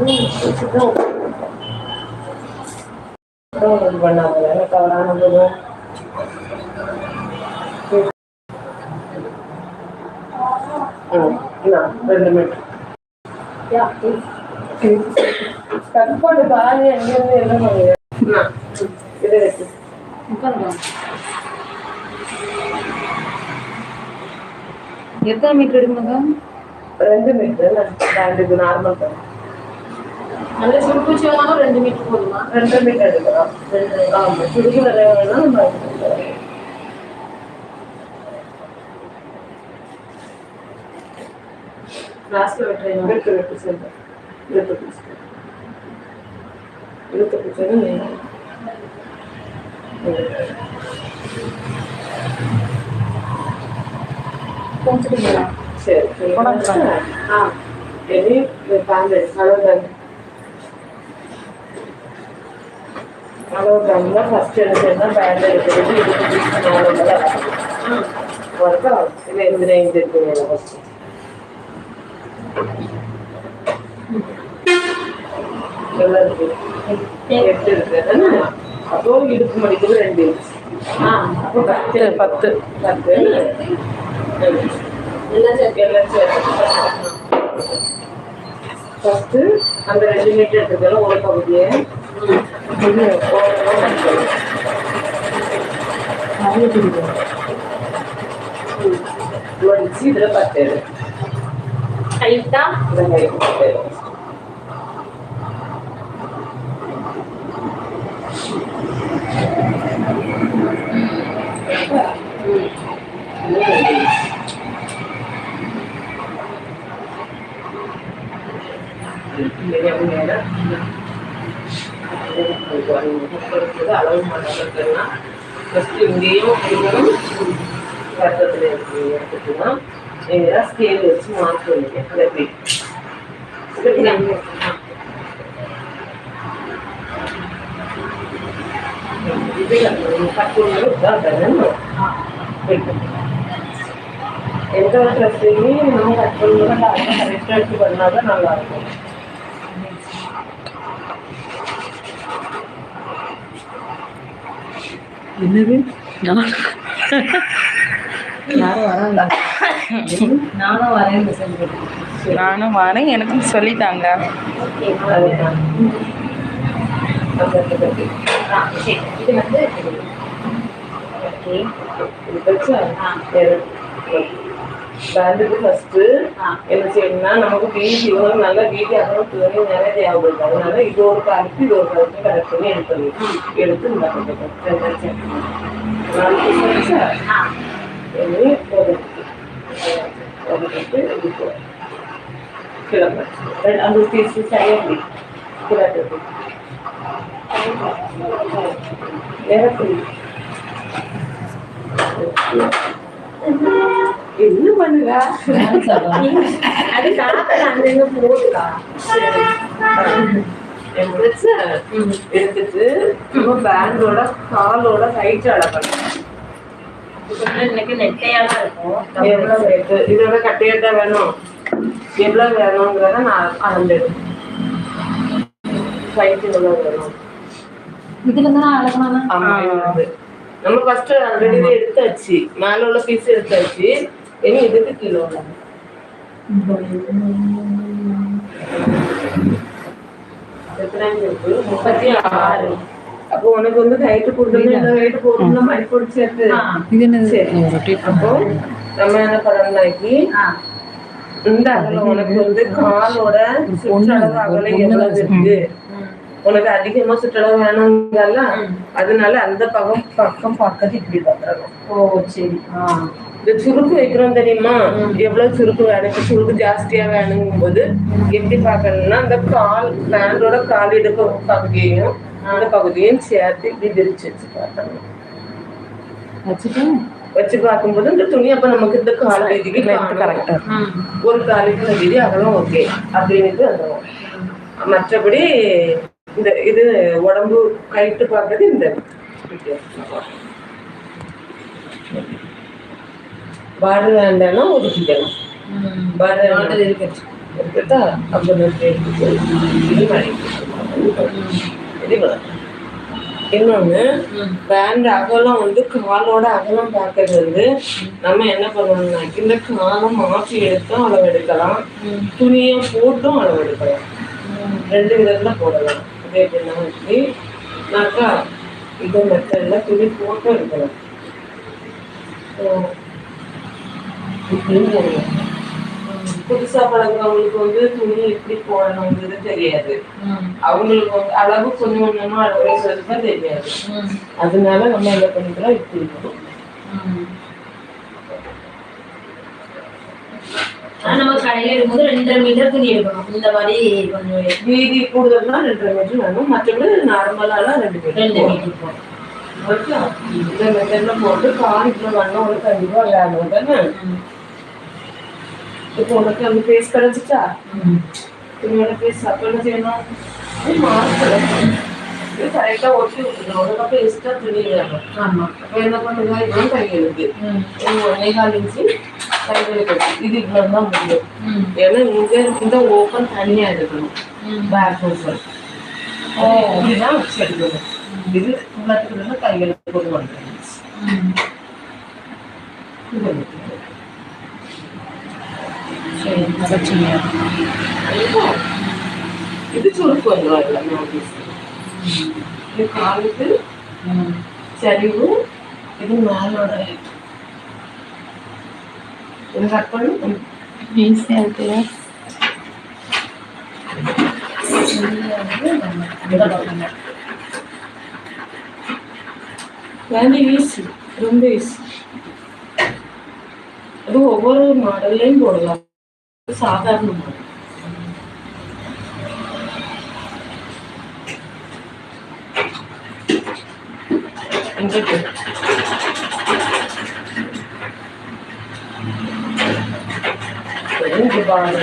இது பண்ணாங்க தவறான போதும் ரெண்டு மீட்டர் கட் பண்ணு பாரு எங்கேருந்து என்ன பண்ணுங்க இது வச்சு எத்தனை மீட்டர் எடுக்கணுங்க ரெண்டு மீட்டர் பேண்டுக்கு நார்மல் தான் நல்ல சுருக்குச்சி வேணாலும் ரெண்டு மீட்டர் போதுமா? ரெண்டு மீட்டர் எடுக்கலாம். ரெண்டு ஆமாம் சுடுக்கு நிறைய வேணா நம்ம. லாஸ்ட்ல வெட்டுறீங்க இழுத்து விட்டு செல்லும் இழுத்து பிடிச்சு இழுத்து பிடிச்சது நீங்கள் சரி சரி. ஆ. பேண்ட் அளவு அளவு பேண்டில் ஃபஸ்ட் எடுத்தோம்னா பேண்ட் எடுக்கிறது இடுப்பு பீஸ் நாலு இந்த ரேஞ்ச் இருக்குங்க ஃபஸ்ட்டு எல்லாம் இருக்கு எட்டு இருக்கு அப்போ இடுப்பு மடிக்கிறது ரெண்டு அப்போ பத்து. பத்து. பத்து எல்லாம் சேர்த்து? எல்லாம் சேர்த்து ஃபஸ்ட்டு அந்த ரெண்டு மீட்டர் எடுத்துக்கலாம் ஒரு பகுதியை. இதில் பத்து மாதிரி பத்து எடு. இது ரெண்டு inch. அளவு மாட்டோம்னா ஃபஸ்ட்டு இங்கேயும் இங்கேயும் கட்டத்தில் எடுத்துக்கலாம். நேராக ஸ்கேல் வச்சு மார்க் பண்ணிக்க எப்படி எந்த ஒரு ட்ரெஸ்ஸையும் நம்ம கட் பண்ணும்போது கரெக்டாக எடுத்து பண்ணால் தான் நல்லா இருக்கும். என்னது? வராங்க. நானும் வரேன் நானும் வரேன். எனக்கும் சொல்லிட்டாங்க. இது வந்து ஓகே இது வச்சா பேண்டுக்கு ஃபஸ்ட்டு என்ன செய்யணும்னா நமக்கு வீதி இவங்க நல்லா வீதி அகலம் துணி நிறைய தேவைப்படுது அதனால இது ஒரு காலத்து இது ஒரு காலத்து கரெக்ட் பண்ணி எடுத்துடணும் எடுத்து இந்த பக்கம் நாலு piece என்ன பண்ணுவ? அது காத்துல அங்கங்க போடுக்கா எடுத்துட்டு நம்ம பேண்டோட காலோட ஹைட் அளக்கணும் எனக்கு நெட்டையா தான் இருக்கும். எவ்வளவு weight? இதோட கட்டையட்டா வேணும்? எவ்வளவு வேணுங்கிறத நான் அளந்து ஹைட் எவ்வளவு வேணும்? இதுல இருந்து நான் ஆமா. நம்ம ஃபர்ஸ்ட் ஆல்ரெடி எடுத்தாச்சு. மேல உள்ள பீஸ் எடுத்தாச்சு. இனி இதுக்கு கீழே உள்ள முப்பத்தி ஆறு. போடணும்? மணி போட்டு சேர்த்து. இது என்னது? சரி. ரொட்டேட் அப்போ நம்ம என்ன பண்ணலாக்கி இந்த அகலம் உனக்கு வந்து காலோட சுற்றளவு அகலம் எவ்வளவு இருக்கு? உனக்கு அதிகமா சுற்றளவு வேணுங்கல்ல அதனால அந்த பக்கம் பக்கம் பக்கத்து இப்படி வந்துடணும் ஓ சரி. ஆ. இந்த சுருக்கு வைக்கிறோம் தெரியுமா? எவ்வளவு சுருக்கு வேணும்? சுருக்கு ஜாஸ்தியா வேணுங்கும் போது எப்படி பார்க்கணும்னா அந்த கால் பேண்டோட கால் இடுப்பு பகுதியையும் அந்த பகுதியையும் சேர்த்து இப்படி விரிச்சு வச்சு பார்க்கணும். வச்சுட்டு வச்சு பார்க்கும்போது இந்த துணி அப்ப நமக்கு இந்த கால் வீதிக்கு கரெக்டா. ஒரு இந்த வீதி அகலம் ஓகே அப்படின்ட்டு வந்துடும் மற்றபடி இந்த இது உடம்பு கைட்டு பார்க்கறது இந்த பார்டர் வேண்டாம்னா ஒதுக்கிக்கணும் பார்டர் ஆர்டர் இருக்கு எடுத்துட்டா அந்த நெட் எடுத்துட்டு இது மாதிரி. இது வரும். இன்னொன்னு பேண்ட் அகலம் வந்து காலோட அகலம் பார்க்கறது வந்து நம்ம என்ன பண்ணணும்னா இந்த காலம் மாற்றி எடுத்தும் அளவு எடுக்கலாம் துணியை போட்டும் அளவு எடுக்கலாம் ரெண்டு விதத்துல போடலாம். இந்த மெத்தட்ல துணி போட்டும் எடுக்கலாம். ஓ. இப்படியும் போடலாம். புதுசா பழகுறவங்களுக்கு வந்து துணி எப்படி போடணுங்கிறது தெரியாது. அவங்களுக்கு வந்து அளவு கொஞ்சம் கொஞ்சமா அளவு தெரியாது. அதனால நம்ம என்ன பண்ணிக்கலாம் இப்படி இருக்கணும் ஆனா நம்ம கடையில இருக்கும்போது ரெண்டரை மீட்டர் துணி எடுக்கணும். இந்த மாதிரி கொஞ்சம் வீதி கூடுதல்னா ரெண்டரை மீட்டர் வேணும். மற்றபடி நார்மலாலாம் ரெண்டு மீட்டர் ரெண்டு. மீட்டர். ஓகே. இந்த மெத்தட்ல போட்டு கிலோ வேணும் ஒரு கண்டிப்பா வேணும் தானே இப்போ உனக்கு அந்த பேஸ் கிடைச்சிட்டா உன்னோட பேஸ் அப்ப என்ன செய்யணும்? இது மார்க் இது கரெக்டா ஒட்டி விட்டுக்கணும். உனக்கு எக்ஸ்ட்ரா துணி வேணும். அப்ப என்ன பண்ணுங்க இதுவும் கையெழுத்து. ஒன்னே கால் இன்ச்சு கையெழுத்து இது இவ்வளவு தான் முடியும் ம். ஏன்னா இங்க இந்த ஓப்பன் தனியா இருக்கணும் ம். பேக் ஓப்பன் இதுதான் வச்சு எடுக்கணும் இது உள்ளத்துக்குள்ள கையெழுத்து கொண்டு வந்துடும் ம். சரி பிரச்சனை இது சுருக்கு வந்துடும் எல்லாமே ஆஃபீஸ் இது காலுக்கு ம். ஈஸியாக இருக்குல்ல இந்த பக்கம். வேண்டி ரொம்ப அது ஒவ்வொரு மாடல்லையும் போடலாம் சாதாரண மாடல் இங்கிட்டு. இங்க பாருங்க.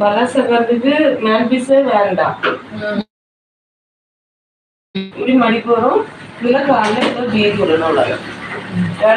வலசகத்துக்கு மேல் பீஸே வேண்டாம் ம். இப்படி மடிப்பு வரும் இல்லை காலையில் ஏதோ பீர் விடணும் அவ்வளோ வேற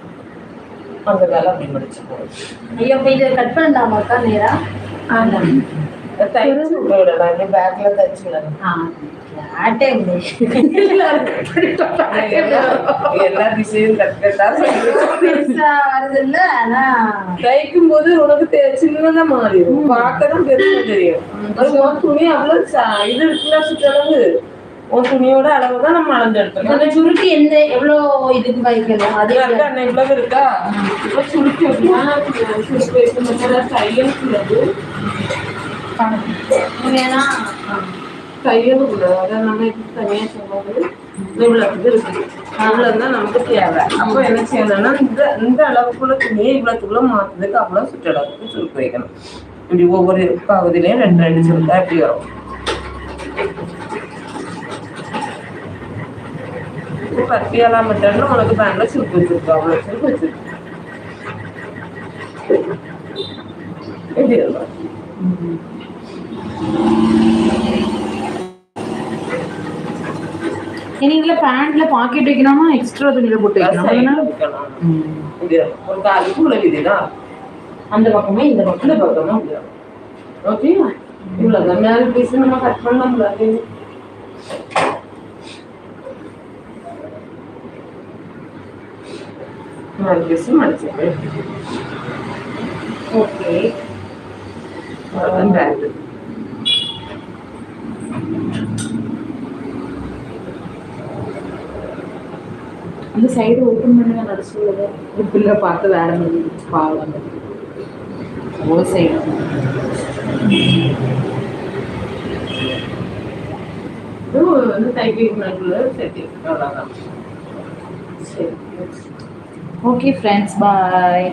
அந்த வேலை அப்படி முடிச்சுப்போம் ஐயா இப்ப இதை கட் பண்ணலாமாக்கா நேரா? தைச்சு விடலாம். இந்த பேக்ல தைச்சு விடலாம். ஆ ஆட்டே எல்லா திசையும் கரெக்டா பெருசா வருது இல்ல ஆனா. தைக்கும் போது உனக்கு தெ- சின்னதா மாறிடும். பார்க்க தான் பெருசா தெரியும். துணி அவ்வளவு இது இருக்குல்ல சுற்றளவு உன் துணியோட அளவு தான் நம்ம அளந்து எடுத்துக்கணும் அந்த சுருட்டி எந்த எவ்வளவு இதுக்கு வைக்கணும் அதே இருக்கா அண்ணா இவ்வளவு இருக்கா? இப்ப சுருக்கி வைக்கணும் சுருக்கி வைக்கணும் தையல் கூடாது ஏன்னா தையல் கூடாது அதான் நம்ம இப்ப தனியா சொன்னது இவ்வளவு இருக்கு. இவ்வளவு தான் நமக்கு தேவை. அப்போ என்ன செய்யணும்னா இந்த இந்த அளவுக்குள்ள துணியை இவ்வளவுக்குள்ள மாத்துறதுக்கு அவ்வளவு சுற்றளவுக்கு சுருக்கி வைக்கணும். இப்படி ஒவ்வொரு பகுதியிலையும் ரெண்டு ரெண்டு சுருக்கா இப்படி வரும். பத்தியெல்லாம் மட்டும் உனக்கு பேண்ட்ல சுருக்கு வச்சிருக்கோம் அவ்வளோ சுருக்கு வச்சிருக்கோம் எப்படி இருக்கும் நீங்கள பேண்ட்ல பாக்கெட் வைக்கணுமா எக்ஸ்ட்ரா துணியில போட்டு வைக்கணும் அந்த பக்கமே இந்த பக்கம் பக்கமா. ஓகே இவ்வளவுதான் மேல பீஸ் நம்ம கட் பண்ணலாம்ல அது மேல பீஸ் மடிச்சு ஓகே அவ்வளவுதான் பேண்ட் அந்த சைடு ஓப்பன் பண்ணுங்க ஒரு பிள்ளை பார்த்து வேற மாதிரி பாவம் ஒரு சைடு இது வந்து தைக்கிறதுக்குள்ள சேர்த்து அவ்வளோதான் சரி. Okay friends bye